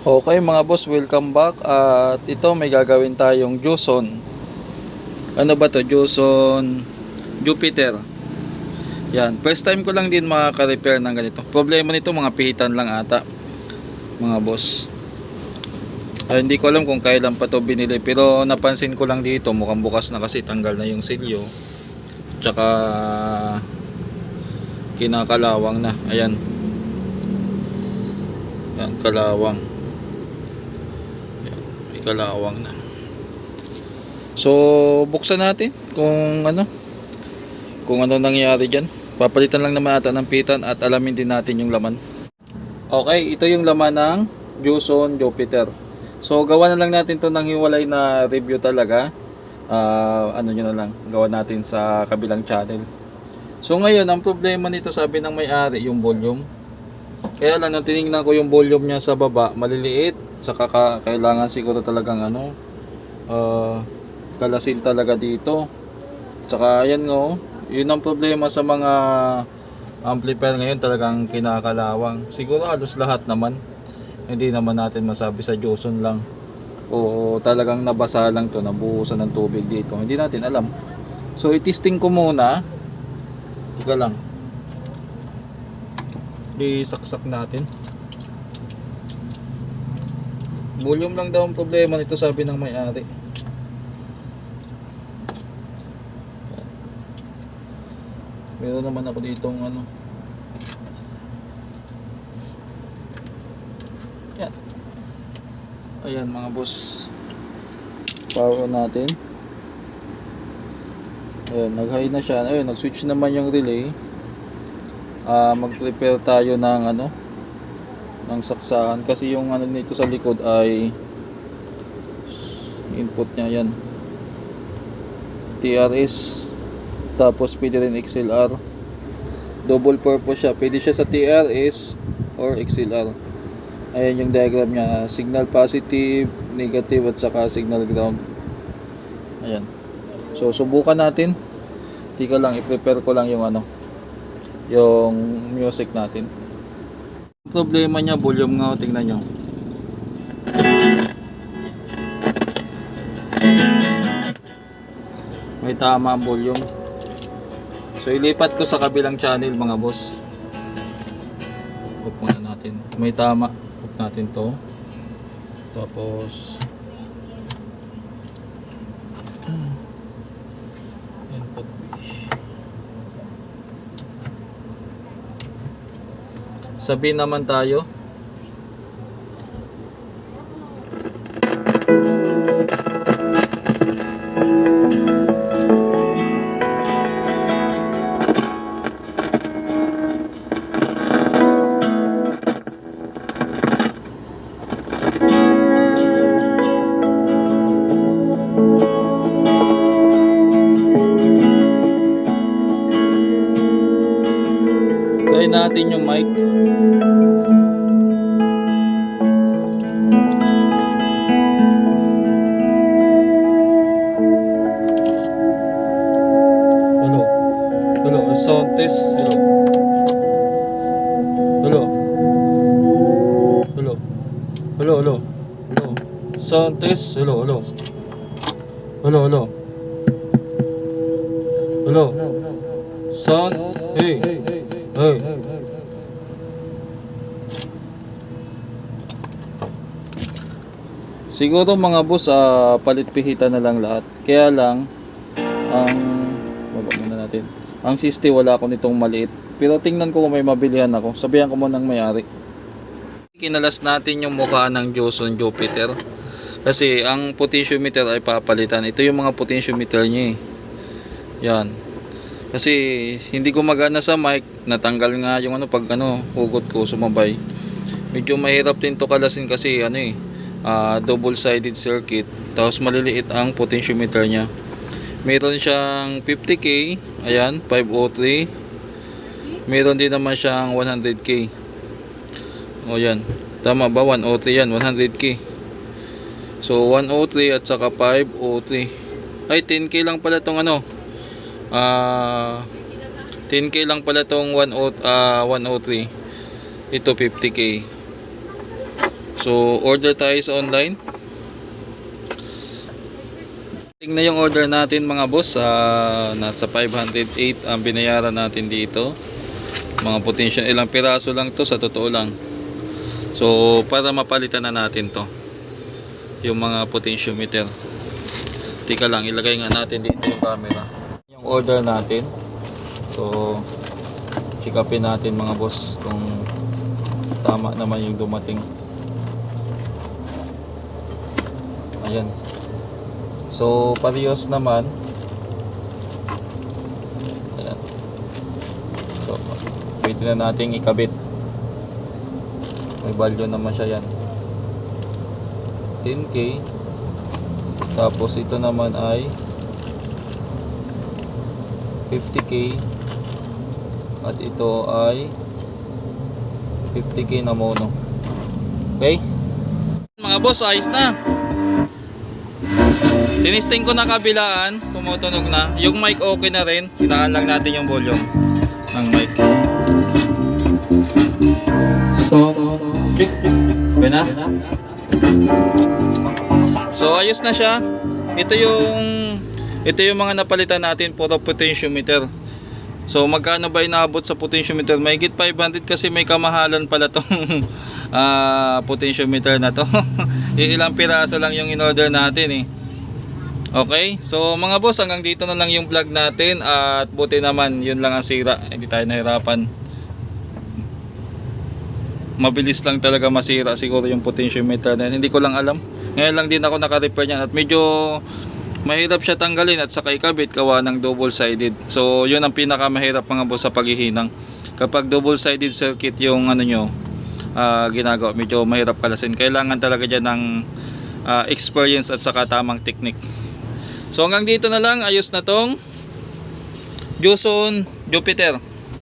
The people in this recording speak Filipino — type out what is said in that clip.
Okay mga boss, welcome back. At ito may gagawin tayong Joson. Ano ba to? Joson Jupiter. Yan, first time ko lang din makaka-repair ng ganito. Problema nito mga pihitan lang ata. Mga boss. Ay, hindi ko alam kung kailan pa to binili pero napansin ko lang dito mukhang bukas na kasi tanggal na yung silyo. Tsaka kinakalawang na. Ayan. Yan, kalawang. Yan, may kalawang na. So, buksan natin kung ano kung ano nangyari dyan. Papalitan lang naman ata ng pitan at alamin din natin yung laman. Okay, ito yung laman ng Juson Jupiter. So, gawa na lang natin to ng hiwalay na review talaga. Ah, ano nyo na lang, gawa natin sa kabilang channel. So, ngayon, ang problema nito sabi ng may-ari, yung volume. Kaya lang, nung tinignan ko yung volume niya sa baba, maliliit. Saka ka, kailangan siguro talagang ano, uh, kalasin talaga dito. Tsaka yan ngo, yun ang problema sa mga amplifier ngayon talagang kinakalawang. Siguro halos lahat naman. Hindi naman natin masabi sa Joson lang. O talagang nabasa lang to, nabuhusan ng tubig dito. Hindi natin alam. So, itisting ko muna. Tika lang. Isaksak natin. Volume lang daw ang problema nito sabi ng may-ari. Meron naman ako ditong ano. Yan. Ayan mga boss. Power natin. Ayan, nag-high na siya. Ayun, nag-switch naman yung relay. Ah, mag-prepare tayo ng ano ng saksahan. Kasi yung ano nito sa likod ay input niya yan. TRS tapos pwede rin XLR double purpose siya. Pwede siya sa TRS or XLR ayan yung diagram niya. Signal positive negative at saka signal ground. Ayan. So subukan natin. Tika lang i-prepare ko lang yung ano yung music natin problema niya volume nga tingnan nyo may tama ang volume So ilipat ko sa kabilang channel mga boss. Off muna natin. May tama. Off natin to. Tapos input Sabihin naman tayo. Natin yung mic. Test. Hello. Hello. Hello. Hello. Hello. Sound. Hey. Hey. Siguro mga boss, ah, palit pihitan na lang lahat. Kaya lang, ang baba muna natin. Ang 60 wala ako nitong maliit. Pero tingnan ko kung may mabilihan ako. Sabihan ko muna ng may-ari. Kinalas natin yung mukha ng Joson Jupiter. Kasi ang potentiometer ay papalitan. Ito yung mga potentiometer niya eh. Yan. Kasi hindi gumagana sa mic, natanggal nga yung ano pag ano, hugot ko sumabay. Medyo mahirap din to kalasin kasi ano eh, ah, double-sided circuit. Tapos maliliit ang potentiometer niya. Meron siyang 50k, ayan, 503. Meron din naman siyang 100k. O yan, tama ba? 103 yan, 100k. So 103 at saka 503. Ay 10k lang pala tong ano. Ah 10k lang pala tong 10 ah 103. Ito 50k. So, order tayo sa online. Tingnan yung order natin mga boss. ah, nasa 508 ang binayaran natin dito. Mga potential. Ilang piraso lang to sa totoo lang. So, para mapalitan na natin to. Yung mga potentiometer. Tika lang, ilagay nga natin dito yung camera. Yung order natin. So, check upin natin mga boss kung tama naman yung dumating. Ayan. So, parehas naman. Ayan. So, pwede na nating ikabit. May value naman siya yan. 10k. Tapos ito naman ay 50k. At ito ay 50k na mono. Okay? Mga boss, ayos na. Tinisting ko na kabilaan, tumutunog na. Yung mic okay na rin. Sinaan lang natin yung volume ng mic. So, okay na? So, ayos na siya. Ito yung ito yung mga napalitan natin puro potentiometer. So, magkano ba inaabot sa potentiometer? May 500 kasi may kamahalan pala tong ah, potentiometer na to. Ilang piraso lang yung in-order natin eh. Okay, so mga boss, hanggang dito na lang yung vlog natin at buti naman, yun lang ang sira. Hindi tayo nahirapan. Mabilis lang talaga masira siguro yung potentiometer na yun. Hindi ko lang alam. Ngayon lang din ako naka-repair niyan at medyo mahirap siya tanggalin at saka ikabit kawa ng double-sided. So, yun ang pinakamahirap mga boss sa paghihinang. Kapag double-sided circuit yung ano nyo, ah, ginagawa, medyo mahirap kalasin. Kailangan talaga dyan ng ah, experience at saka tamang technique. So hanggang dito na lang, ayos na tong Juson Jupiter.